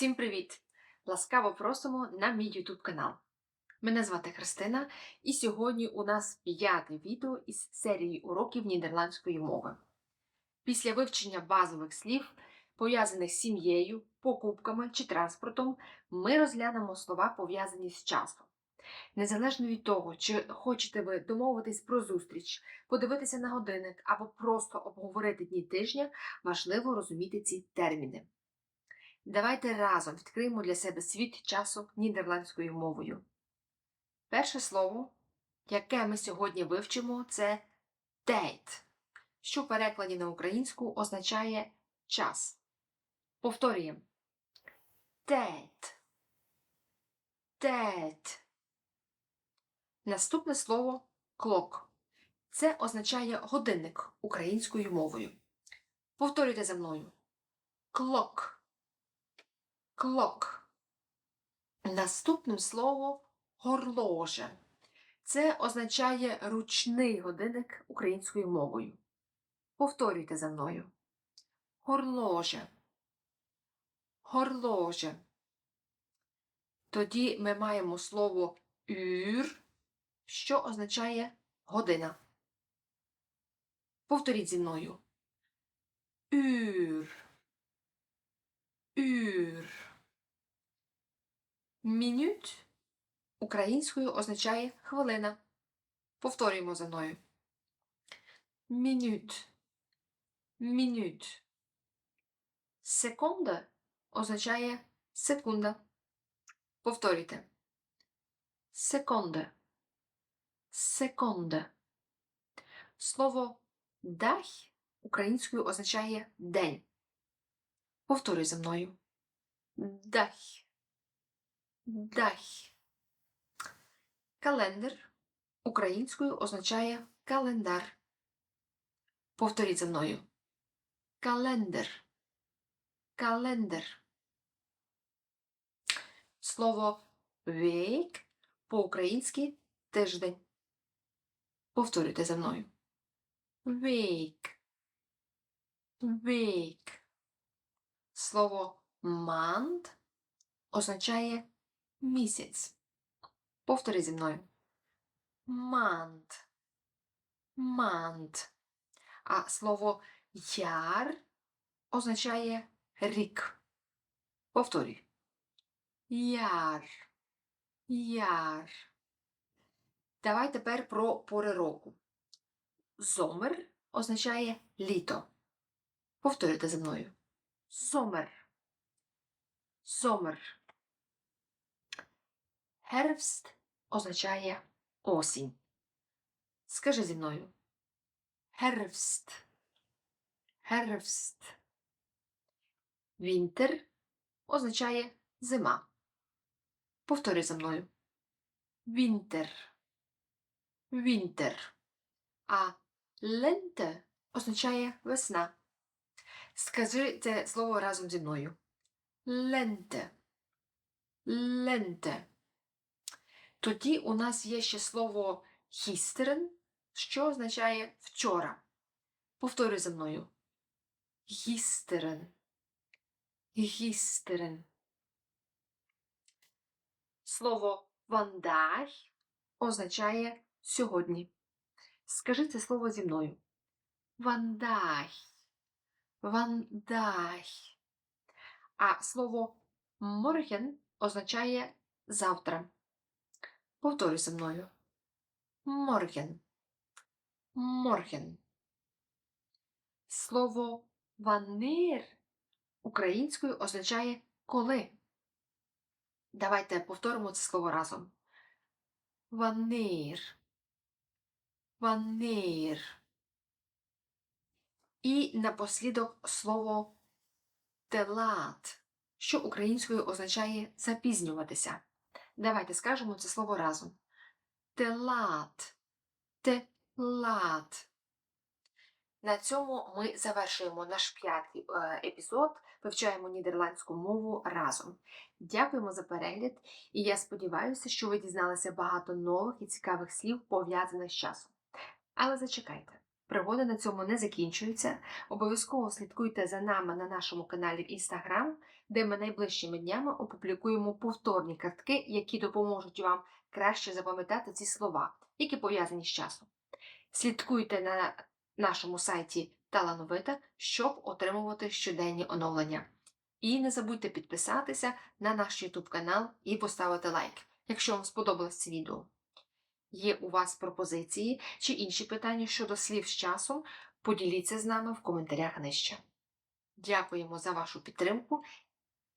Всім привіт! Ласкаво просимо на мій YouTube канал. Мене звати Христина, і сьогодні у нас п'яте відео із серії уроків нідерландської мови. Після вивчення базових слів, пов'язаних з сім'єю, покупками чи транспортом, ми розглянемо слова, пов'язані з часом. Незалежно від того, чи хочете ви домовитись про зустріч, подивитися на годинник або просто обговорити дні тижня, важливо розуміти ці терміни. Давайте разом відкриємо для себе світ часу нідерландською мовою. Перше слово, яке ми сьогодні вивчимо, це tijd, що в перекладі на українську означає час. Повторюємо. Tijd. Tijd. Наступне слово клок. Це означає годинник українською мовою. Повторюйте за мною. Клок. Клок. Наступним слово горложе. Це означає ручний годинник українською мовою. Повторюйте за мною. Горложе. Горложе. Тоді ми маємо слово юр, що означає година. Повторіть зі мною. Юр. Мінют українською означає хвилина. Повторюємо за мною. Мінют. Мінют. Секунда означає секунда. Повторюйте. Секунда. Секунда. Слово дах українською означає день. Повторюй за мною. Дах. Дах. Календар українською означає календар. Повторіть за мною. Календар. Календар. Слово вік по-українськи тиждень. Повторюйте за мною. Вік. Вік. Слово манд означає місяць. Повтори зі мною. Мант. Мант. А слово яр означає рік. Повторюй. Яр. Яр. Давай тепер про пори року. Зомер означає літо. Повторюйте за мною. Зомер. Зомер. Herfst означає осінь. Скажи зі мною. Herfst. Herfst. Вінтер означає зима. Повтори за мною. Вінтер. Вінтер. А ленте означає весна. Скажи це слово разом зі мною. Ленте. Ленте. Тоді у нас є ще слово гістерен, що означає вчора. Повторюй за мною. Гістерен. Гістерен. Слово ванdag означає сьогодні. Скажи це слово зі мною. Вандаг. Вандаг. А слово морген означає завтра. Повторюй за мною. Морген. Морген. Слово ванир українською означає коли. Давайте повторимо це слово разом. Ванир. Ванир. І напослідок слово телат, що українською означає запізнюватися. Давайте скажемо це слово разом. Телат. Телат. На цьому ми завершуємо наш п'ятий е, епізод. Вивчаємо нідерландську мову разом. Дякуємо за перегляд, і я сподіваюся, що ви дізналися багато нових і цікавих слів, пов'язаних з часом. Але зачекайте, пригоди на цьому не закінчуються. Обов'язково слідкуйте за нами на нашому каналі в Instagram. Де ми найближчими днями опублікуємо повторні картки, які допоможуть вам краще запам'ятати ці слова, які пов'язані з часом. Слідкуйте на нашому сайті Талановита, щоб отримувати щоденні оновлення. І не забудьте підписатися на наш YouTube канал і поставити лайк, якщо вам сподобалось це відео. Є у вас пропозиції чи інші питання щодо слів з часом, поділіться з нами в коментарях нижче. Дякуємо за вашу підтримку